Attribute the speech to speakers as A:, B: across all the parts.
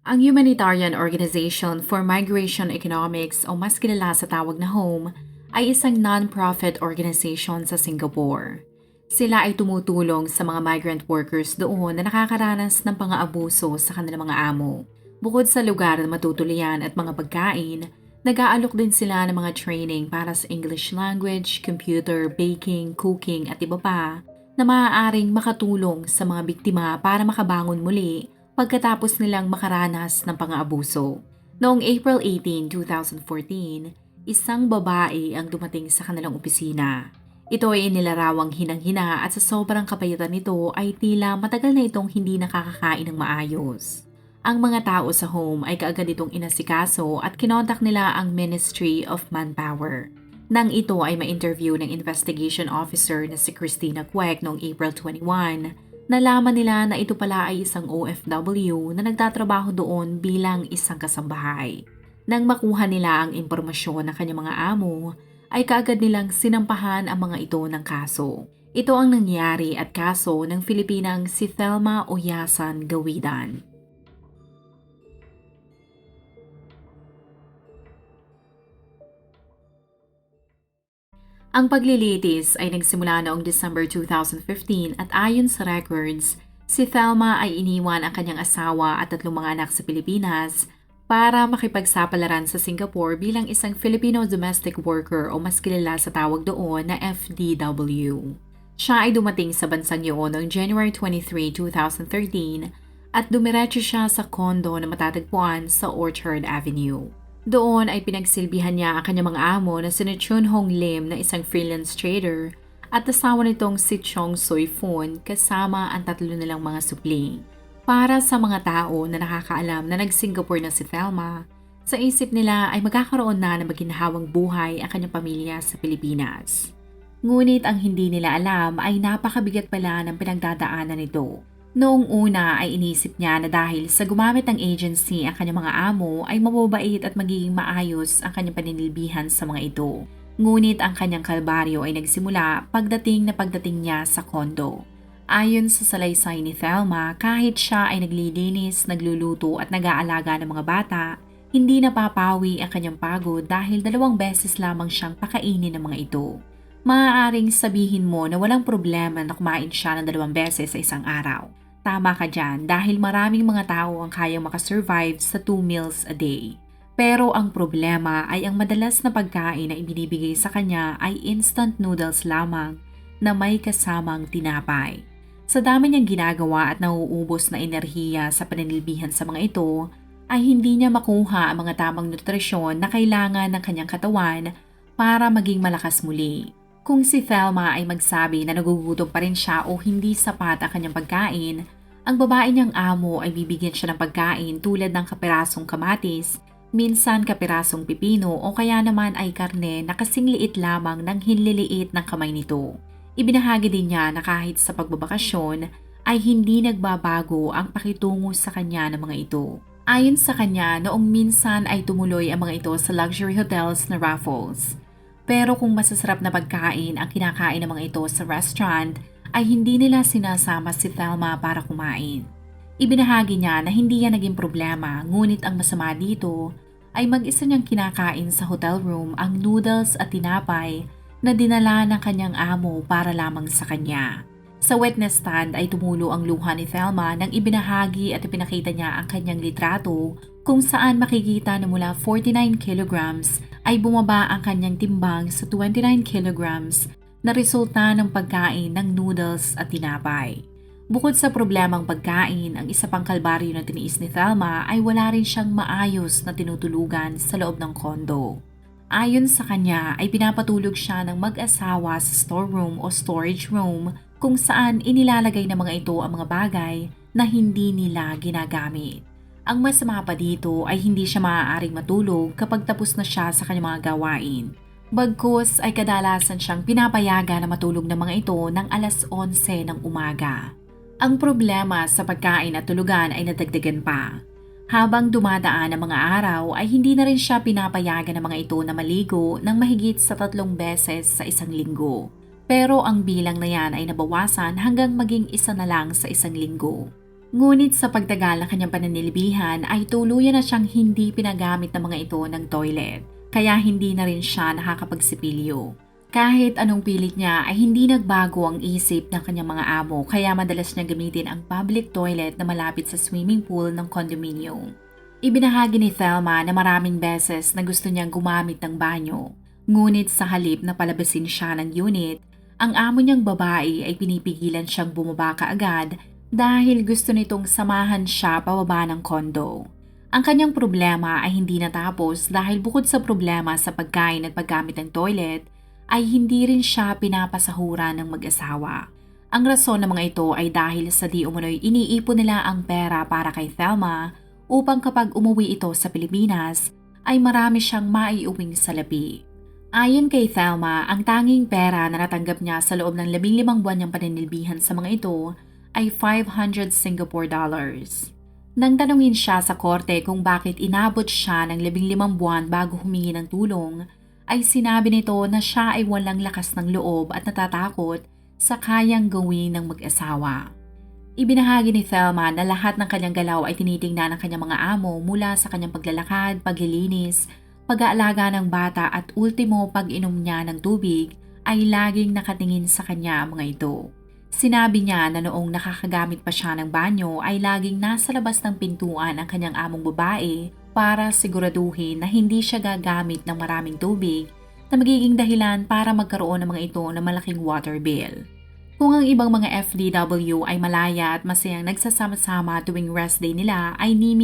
A: Ang Humanitarian Organization for Migration Economics o mas kilala sa tawag na HOME ay isang non-profit organization sa Singapore. Sila ay tumutulong sa mga migrant workers doon na nakakaranas ng pang-aabuso sa kanilang mga amo. Bukod sa lugar na matutulian at mga pagkain, nag-aalok din sila ng mga training para sa English language, computer, baking, cooking at iba pa na maaaring makatulong sa mga biktima para makabangon muli pagkatapos nilang makaranas ng pang-aabuso. Noong April 18, 2014, isang babae ang dumating sa kanilang opisina. Ito ay inilarawang hinang-hina at sa sobrang kapayitan nito ay tila matagal na itong hindi nakakakain ng maayos. Ang mga tao sa home ay kaagad itong inasikaso at kinontak nila ang Ministry of Manpower. Nang ito ay ma-interview ng investigation officer na si Christina Kwek noong April 21, nalaman nila na ito pala ay isang OFW na nagtatrabaho doon bilang isang kasambahay. Nang makuha nila ang impormasyon ng kanyang mga amo, ay kaagad nilang sinampahan ang mga ito ng kaso. Ito ang nangyari at kaso ng Filipinang si Thelma Oyasan Gawidan. Ang paglilitis ay nagsimula noong December 2015 at ayon sa records, si Thelma ay iniwan ang kanyang asawa at tatlong mga anak sa Pilipinas para makipagsapalaran sa Singapore bilang isang Filipino domestic worker o mas kilala sa tawag doon na FDW. Siya ay dumating sa bansang yun noong January 23, 2013 at dumiretso siya sa kondo na matatagpuan sa Orchard Avenue. Doon ay pinagsilbihan niya ang kanyang mga amo na si Chun Hong Lim na isang freelance trader at asawa nitong si Chong Soy Fun kasama ang tatlo nilang mga supli. Para sa mga tao na nakakaalam na nag-Singapore na si Thelma, sa isip nila ay magkakaroon na ng maginhawang buhay ang kanyang pamilya sa Pilipinas. Ngunit ang hindi nila alam ay napakabigat pala ng pinagdadaanan nito Noong una ay inisip niya na dahil sa gumamit ng agency ang kanyang mga amo ay mababait at magiging maayos ang kanyang paninilbihan sa mga ito. Ngunit ang kanyang kalbaryo ay nagsimula pagdating na pagdating niya sa kondo. Ayon sa salaysay ni Thelma, kahit siya ay naglilinis, nagluluto at nag-aalaga ng mga bata, hindi napapawi ang kanyang pagod dahil dalawang beses lamang siyang pakainin ng mga ito. Maaaring sabihin mo na walang problema na kumain siya ng dalawang beses sa isang araw. Tama ka dyan dahil maraming mga tao ang kayang makasurvive sa 2 meals a day. Pero ang problema ay ang madalas na pagkain na ibinibigay sa kanya ay instant noodles lamang na may kasamang tinapay. Sa dami niyang ginagawa at nauubos na enerhiya sa pananilbihan sa mga ito, ay hindi niya makuha ang mga tamang nutrisyon na kailangan ng kanyang katawan para maging malakas muli. Kung si Thelma ay magsabi na nagugutom pa rin siya o hindi sapat ang kanyang pagkain, ang babae niyang amo ay bibigyan siya ng pagkain tulad ng kapirasong kamatis, minsan kapirasong pipino o kaya naman ay karne na kasing liit lamang ng hinliliit ng kamay nito. Ibinahagi din niya na kahit sa pagbabakasyon ay hindi nagbabago ang pakitungo sa kanya ng mga ito. Ayon sa kanya, noong minsan ay tumuloy ang mga ito sa luxury hotels na Raffles. Pero kung masasarap na pagkain ang kinakain ng mga ito sa restaurant, ay hindi nila sinasama si Thelma para kumain. Ibinahagi niya na hindi yan naging problema, ngunit ang masama dito ay mag-isa niyang kinakain sa hotel room ang noodles at tinapay na dinala ng kanyang amo para lamang sa kanya. Sa witness stand ay tumulo ang luha ni Thelma nang ibinahagi at ipinakita niya ang kanyang litrato kung saan makikita na mula 49 kilograms ay bumaba ang kanyang timbang sa 29 kilograms na resulta ng pagkain ng noodles at tinapay. Bukod sa problemang pagkain, ang isa pang kalbaryo na tiniis ni Thelma ay wala rin siyang maayos na tinutulugan sa loob ng kondo. Ayon sa kanya ay pinapatulog siya ng mag-asawa sa storeroom o storage room kung saan inilalagay ng mga ito ang mga bagay na hindi nila ginagamit. Ang masama pa dito ay hindi siya maaaring matulog kapag tapos na siya sa kanyang mga gawain. Bagkus ay kadalasan siyang pinapayaga na matulog ng mga ito ng alas 11 ng umaga. Ang problema sa pagkain at tulugan ay nadagdagan pa. Habang dumadaan ang mga araw ay hindi na rin siya pinapayagan ng mga ito na maligo ng mahigit sa tatlong beses sa isang linggo. Pero ang bilang na yan ay nabawasan hanggang maging isa na lang sa isang linggo. Ngunit sa pagtagal ng kanyang pananilbihan ay tuluyan na siyang hindi pinagamit ng mga ito ng toilet. Kaya hindi na rin siya nakakapagsipilyo. Kahit anong pilit niya ay hindi nagbago ang isip ng kanyang mga amo kaya madalas niya gamitin ang public toilet na malapit sa swimming pool ng condominium. Ibinahagi ni Thelma na maraming beses na gusto niyang gumamit ng banyo. Ngunit sa halip na palabasin siya ng unit, ang amo niyang babae ay pinipigilan siyang bumaba kaagad dahil gusto nitong samahan siya pababa ng kondo. Ang kanyang problema ay hindi natapos dahil bukod sa problema sa pagkain at paggamit ng toilet, ay hindi rin siya pinapasahura ng mag-asawa. Ang rason ng mga ito ay dahil sa di umunoy iniipon nila ang pera para kay Thelma upang kapag umuwi ito sa Pilipinas ay marami siyang maiuwing salapi. Ayon kay Thelma, ang tanging pera na natanggap niya sa loob ng labing limang buwan niyang paninilbihan sa mga ito ay 500 Singapore dollars. Nang tanungin siya sa korte kung bakit inabot siya ng labing limang buwan bago humingi ng tulong, ay sinabi nito na siya ay walang lakas ng loob at natatakot sa kayang gawin ng mag-asawa. Ibinahagi ni Thelma na lahat ng kanyang galaw ay tinitingnan ng kanyang mga amo mula sa kanyang paglalakad, paglilinis, pag-aalaga ng bata at ultimo pag-inom niya ng tubig ay laging nakatingin sa kanya ang mga ito. Sinabi niya na noong nakakagamit pa siya ng banyo ay laging nasa labas ng pintuan ang kanyang among babae para siguraduhin na hindi siya gagamit ng maraming tubig na magiging dahilan para magkaroon ng mga ito ng malaking water bill. Kung ang ibang mga FDW ay malaya at masayang nagsasama-sama tuwing rest day nila ay ni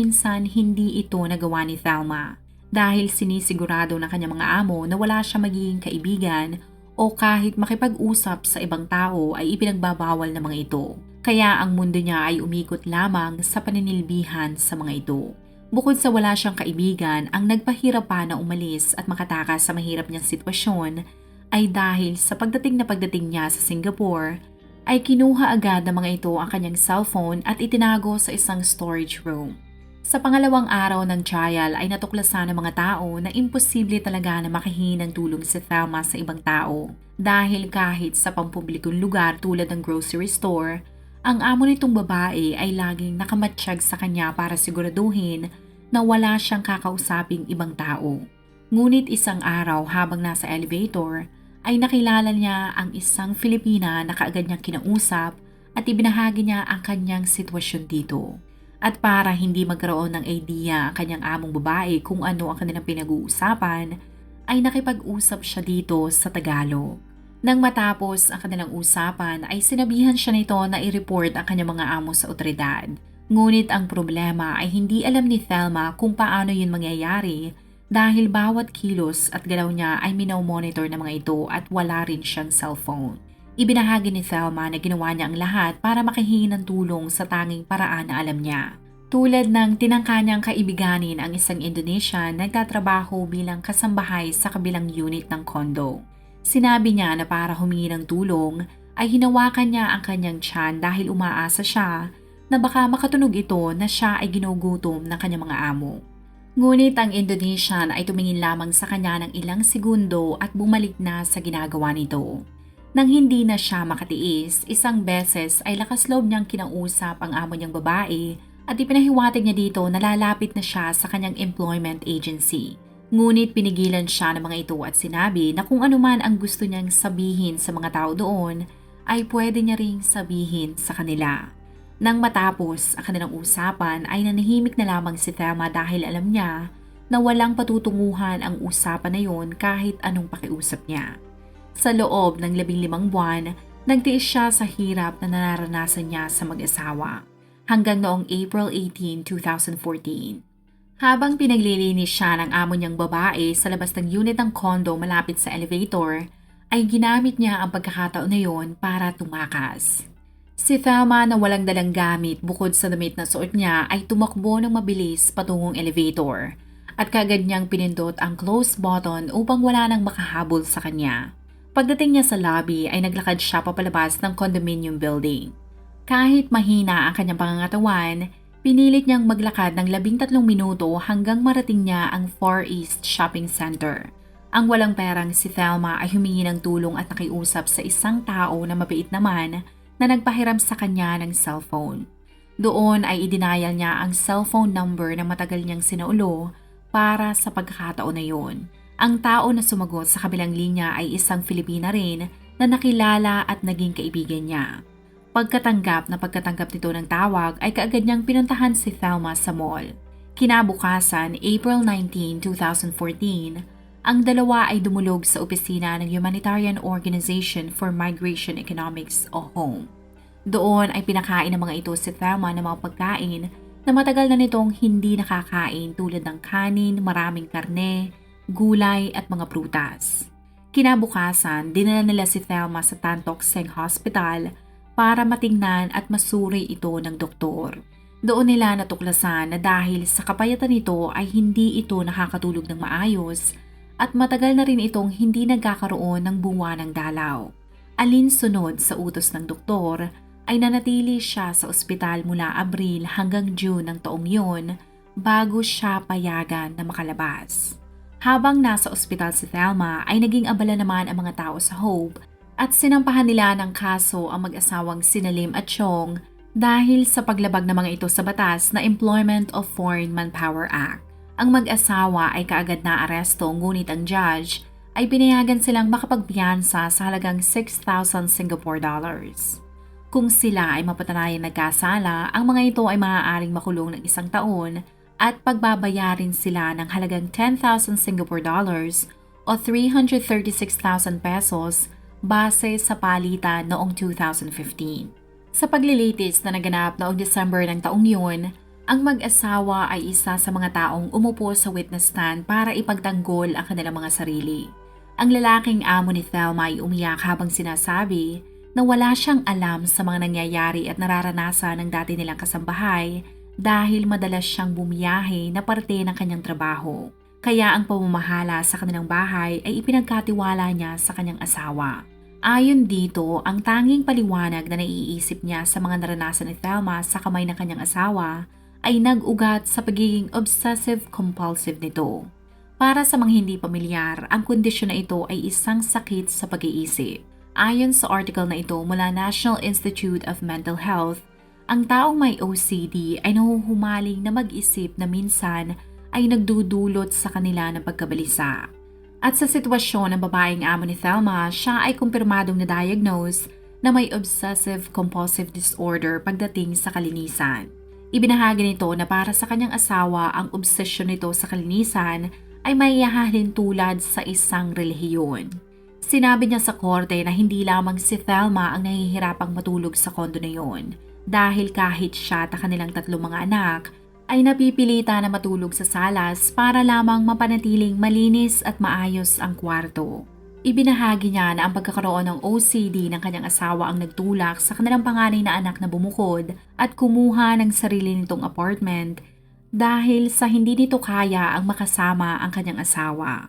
A: hindi ito nagawa ni Thelma dahil sinisigurado ng kanyang mga amo na wala siya magiging kaibigan o kahit makipag-usap sa ibang tao ay ipinagbabawal ng mga ito. Kaya ang mundo niya ay umikot lamang sa paninilbihan sa mga ito. Bukod sa wala siyang kaibigan, ang nagpahirap pa na umalis at makatakas sa mahirap niyang sitwasyon ay dahil sa pagdating na pagdating niya sa Singapore, ay kinuha agad ng mga ito ang kanyang cellphone at itinago sa isang storage room. Sa pangalawang araw ng trial ay natuklasan ng mga tao na imposible talaga na makahingi ng tulong si Thelma sa ibang tao dahil kahit sa pampublikong lugar tulad ng grocery store, ang amo nitong babae ay laging nakamatsyag sa kanya para siguraduhin na wala siyang kakausaping ibang tao. Ngunit isang araw habang nasa elevator ay nakilala niya ang isang Filipina na kaagad niyang kinausap at ibinahagi niya ang kanyang sitwasyon dito. At para hindi magkaroon ng idea ang kanyang among babae kung ano ang kanilang pinag-uusapan, ay nakipag-usap siya dito sa Tagalog. Nang matapos ang kanilang usapan ay sinabihan siya nito na i-report ang kanyang mga amo sa otoridad. Ngunit ang problema ay hindi alam ni Thelma kung paano yun mangyayari dahil bawat kilos at galaw niya ay minaw-monitor ng mga ito at wala rin siyang cellphone. Ibinahagi ni Thelma na ginawa niya ang lahat para makahingi ng tulong sa tanging paraan na alam niya. Tulad ng tinangka niyang kaibiganin ang isang Indonesian nagtatrabaho bilang kasambahay sa kabilang unit ng condo. Sinabi niya na para humingi ng tulong ay hinawakan niya ang kanyang tiyan dahil umaasa siya na baka makatunog ito na siya ay ginugutom ng kanyang mga amo. Ngunit ang Indonesian ay tumingin lamang sa kanya ng ilang segundo at bumalik na sa ginagawa nito. Nang hindi na siya makatiis, isang beses ay lakas loob niyang kinausap ang amo niyang babae at ipinahiwatig niya dito na lalapit na siya sa kanyang employment agency. Ngunit pinigilan siya ng mga ito at sinabi na kung anuman ang gusto niyang sabihin sa mga tao doon, ay pwede niya ring sabihin sa kanila. Nang matapos ang kanilang usapan ay nanahimik na lamang si Thelma dahil alam niya na walang patutunguhan ang usapan na yon kahit anong pakiusap niya. Sa loob ng labing limang buwan, nagtiis siya sa hirap na nararanasan niya sa mag-asawa hanggang noong April 18, 2014. Habang pinaglilinis siya ng amo niyang babae sa labas ng unit ng condo malapit sa elevator, ay ginamit niya ang pagkakataon na yon para tumakas. Si Thelma na walang dalang gamit bukod sa damit na suot niya ay tumakbo ng mabilis patungong elevator at kagad niyang pinindot ang close button upang wala nang makahabol sa kanya. Pagdating niya sa lobby ay naglakad siya papalabas ng condominium building. Kahit mahina ang kanyang pangangatawan, pinilit niyang maglakad ng labing tatlong minuto hanggang marating niya ang Far East Shopping Center. Ang walang perang si Thelma ay humingi ng tulong at nakiusap sa isang tao na mabait naman na nagpahiram sa kanya ng cellphone. Doon ay idinayal niya ang cellphone number na matagal niyang sinaulo para sa pagkakataon na yun. Ang tao na sumagot sa kabilang linya ay isang Filipina rin na nakilala at naging kaibigan niya. Pagkatanggap na pagkatanggap nito ng tawag ay kaagad niyang pinuntahan si Thelma sa mall. Kinabukasan, April 19, 2014, ang dalawa ay dumulog sa opisina ng Humanitarian Organization for Migration Economics o HOME. Doon ay pinakain ng mga ito si Thelma ng mga pagkain na matagal na nitong hindi nakakain tulad ng kanin, maraming karne, gulay at mga prutas. Kinabukasan, dinala nila si Thelma sa Tantok Seng Hospital para matingnan at masuri ito ng doktor. Doon nila natuklasan na dahil sa kapayatan nito ay hindi ito nakakatulog ng maayos at matagal na rin itong hindi nagkakaroon ng bunga ng dalaw. Alinsunod sa utos ng doktor ay nanatili siya sa ospital mula Abril hanggang June ng taong yun bago siya payagan na makalabas. Habang nasa ospital si Thelma ay naging abala naman ang mga tao sa Hope at sinampahan nila ng kaso ang mag-asawang Sinalim at Chong dahil sa paglabag ng mga ito sa batas na Employment of Foreign Manpower Act. Ang mag-asawa ay kaagad na aresto ngunit ang judge ay pinayagan silang makapagpiyansa sa halagang 6,000 Singapore dollars. Kung sila ay mapatunayang nagkasala, ang mga ito ay maaaring makulong ng isang taon at pagbabayarin sila ng halagang 10,000 Singapore dollars o 336,000 pesos base sa palitan noong 2015. Sa paglilitis na naganap noong December ng taong yun, ang mag-asawa ay isa sa mga taong umupo sa witness stand para ipagtanggol ang kanilang mga sarili. Ang lalaking amo ni Thelma ay umiyak habang sinasabi na wala siyang alam sa mga nangyayari at nararanasan ng dati nilang kasambahay dahil madalas siyang bumiyahe na parte ng kanyang trabaho. Kaya ang pamamahala sa kanilang bahay ay ipinagkatiwala niya sa kanyang asawa. Ayon dito, ang tanging paliwanag na naiisip niya sa mga naranasan ni Thelma sa kamay ng kanyang asawa ay nag-ugat sa pagiging obsessive-compulsive nito. Para sa mga hindi pamilyar, ang kondisyon na ito ay isang sakit sa pag-iisip. Ayon sa article na ito mula National Institute of Mental Health, ang taong may OCD ay nahuhumaling na mag-isip na minsan ay nagdudulot sa kanila ng pagkabalisa. At sa sitwasyon ng babaeng amo ni Thelma, siya ay kumpirmadong na-diagnose na may obsessive-compulsive disorder pagdating sa kalinisan. Ibinahagi nito na para sa kanyang asawa ang obsesyon nito sa kalinisan ay may ihahalin tulad sa isang relihiyon. Sinabi niya sa korte na hindi lamang si Thelma ang nahihirapang matulog sa kondo na yon dahil kahit siya at kanilang tatlong mga anak ay napipilita na matulog sa salas para lamang mapanatiling malinis at maayos ang kwarto. Ibinahagi niya na ang pagkakaroon ng OCD ng kanyang asawa ang nagtulak sa kanilang panganay na anak na bumukod at kumuha ng sarili nitong apartment dahil sa hindi nito kaya ang makasama ang kanyang asawa.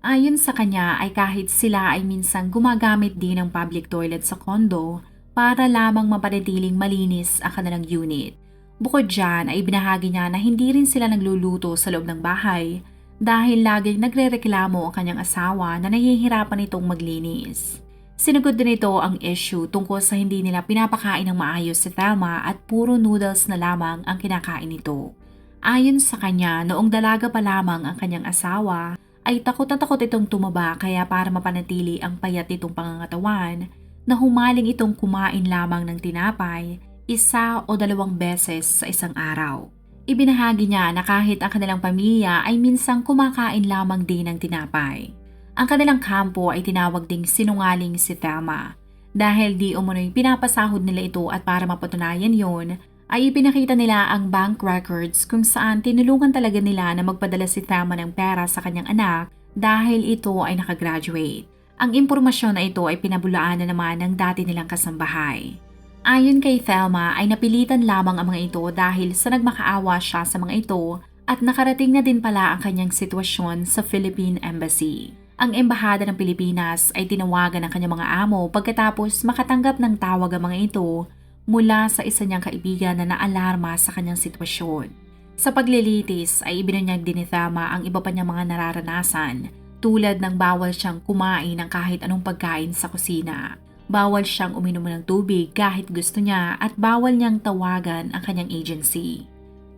A: Ayon sa kanya ay kahit sila ay minsang gumagamit din ng public toilet sa kondo para lamang mapanatiling malinis ang kanilang unit. Bukod dyan ay binahagi niya na hindi rin sila nagluluto sa loob ng bahay dahil laging nagrereklamo ang kanyang asawa na nahihirapan itong maglinis. Sinugod din ito ang issue tungkol sa hindi nila pinapakain ng maayos si Thelma at puro noodles na lamang ang kinakain nito. Ayon sa kanya, noong dalaga pa lamang ang kanyang asawa, ay takot na takot itong tumaba kaya para mapanatili ang payat nitong pangangatawan, na humaling itong kumain lamang ng tinapay isa o dalawang beses sa isang araw. Ibinahagi niya na kahit ang kanilang pamilya ay minsang kumakain lamang din ng tinapay. Ang kanilang kampo ay tinawag ding sinungaling si Thelma dahil di umunoy pinapasahod nila ito at para mapatunayan yon ay ipinakita nila ang bank records kung saan tinulungan talaga nila na magpadala si Thelma ng pera sa kanyang anak dahil ito ay nakagraduate. Ang impormasyon na ito ay pinabulaan na naman ng dati nilang kasambahay. Ayon kay Thelma ay napilitan lamang ang mga ito dahil sa nagmakaawa siya sa mga ito at nakarating na din pala ang kanyang sitwasyon sa Philippine Embassy. Ang Embahada ng Pilipinas ay tinawagan ng kanyang mga amo pagkatapos makatanggap ng tawag ang mga ito mula sa isa niyang kaibigan na naalarma sa kanyang sitwasyon. Sa paglilitis ay ibinunyag din ni Thelma ang iba pa niyang mga nararanasan tulad ng bawal siyang kumain ng kahit anong pagkain sa kusina Bawal siyang uminom ng tubig kahit gusto niya at bawal niyang tawagan ang kanyang agency.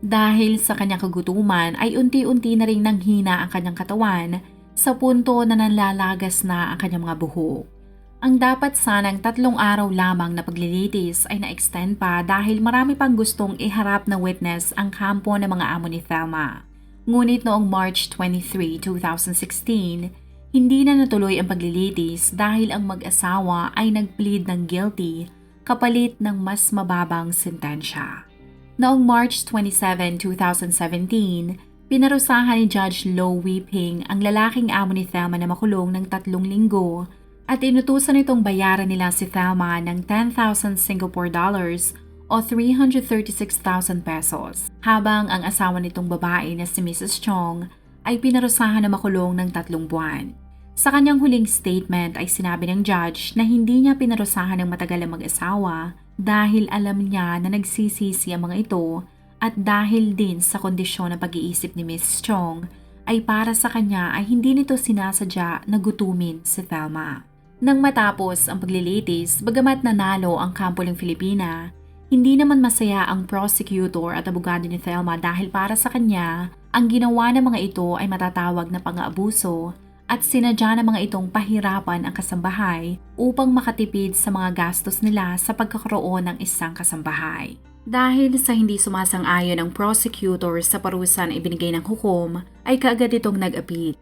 A: Dahil sa kanyang kagutuman ay unti-unti na rin nanghina ang kanyang katawan sa punto na nanlalagas na ang kanyang mga buhok. Ang dapat sanang tatlong araw lamang na paglilitis ay na-extend pa dahil marami pang gustong iharap na witness ang kampo ng mga amo ni Thelma. Ngunit noong March 23, 2016, hindi na natuloy ang paglilitis dahil ang mag-asawa ay nag-plead ng guilty kapalit ng mas mababang sentensya. Noong March 27, 2017, pinarusahan ni Judge Lo Weeping ang lalaking amo ni Thelma na makulong ng tatlong linggo at inutusan itong bayaran nila si Thelma ng 10,000 Singapore dollars o 336,000 pesos, habang ang asawa nitong babae na si Mrs. Chong ay pinarusahan na makulong ng tatlong buwan. Sa kanyang huling statement ay sinabi ng judge na hindi niya pinarusahan ng matagal ang mag-asawa dahil alam niya na nagsisisi ang mga ito at dahil din sa kondisyon ng pag-iisip ni Miss Chong ay para sa kanya ay hindi nito sinasadya na gutumin si Thelma. Nang matapos ang paglilitis, bagamat nanalo ang kampo ng Filipina, hindi naman masaya ang prosecutor at abogado ni Thelma dahil para sa kanya, ang ginawa ng mga ito ay matatawag na pang-aabuso at sinadya ng mga itong pahirapan ang kasambahay upang makatipid sa mga gastos nila sa pagkakaroon ng isang kasambahay. Dahil sa hindi sumasang-ayon ang prosecutor sa parusa na ibinigay ng hukom, ay kaagad itong nag-appeal.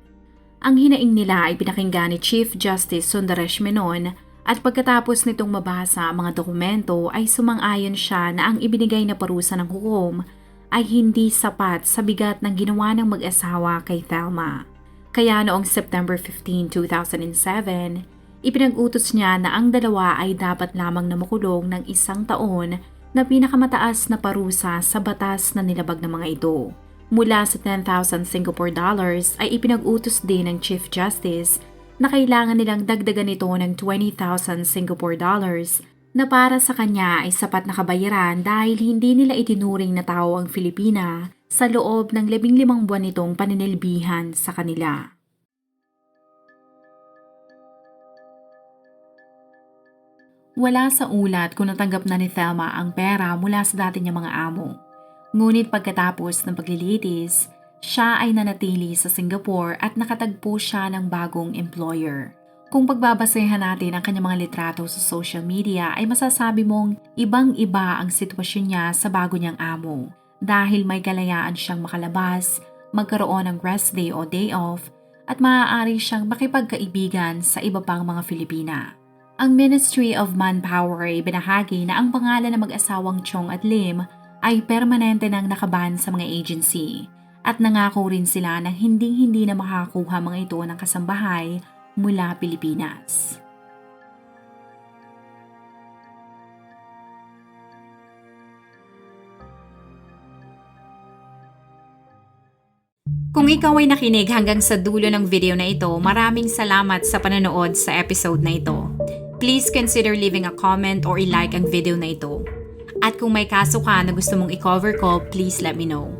A: Ang hinaing nila ay pinakinggan ni Chief Justice Sundaresh Menon at pagkatapos nitong mabasa ang mga dokumento ay sumang-ayon siya na ang ibinigay na parusa ng hukom ay hindi sapat sa bigat ng ginawa ng mag-asawa kay Thelma. Kaya noong September 15, 2007, ipinag-utos niya na ang dalawa ay dapat lamang na makulong ng isang taon na pinakamataas na parusa sa batas na nilabag ng mga ito. Mula sa 10,000 Singapore dollars ay ipinag-utos din ng Chief Justice na kailangan nilang dagdagan ito ng 20,000 Singapore dollars na para sa kanya ay sapat na kabayaran dahil hindi nila itinuring na tao ang Filipina sa loob ng labing limang buwan nitong paninilbihan sa kanila. Wala sa ulat kung natanggap na ni Thelma ang pera mula sa dati niyang mga amo. Ngunit pagkatapos ng paglilitis, siya ay nanatili sa Singapore at nakatagpo siya ng bagong employer. Kung pagbabasehan natin ang kanyang mga litrato sa social media ay masasabi mong ibang-iba ang sitwasyon niya sa bago niyang amo dahil may kalayaan siyang makalabas, magkaroon ng rest day o day off, at maaari siyang makipagkaibigan sa iba pang mga Filipina. Ang Ministry of Manpower ay binahagi na ang pangalan ng mag-asawang Chong at Lim ay permanente nang nakaban sa mga agency at nangako rin sila na hindi-hindi na makakuha mga ito ng kasambahay mula Pilipinas. Kung ikaw ay nakinig hanggang sa dulo ng video na ito, maraming salamat sa panonood sa episode na ito. Please consider leaving a comment or i-like ang video na ito. At kung may kaso ka na gusto mong i-cover ko, please let me know.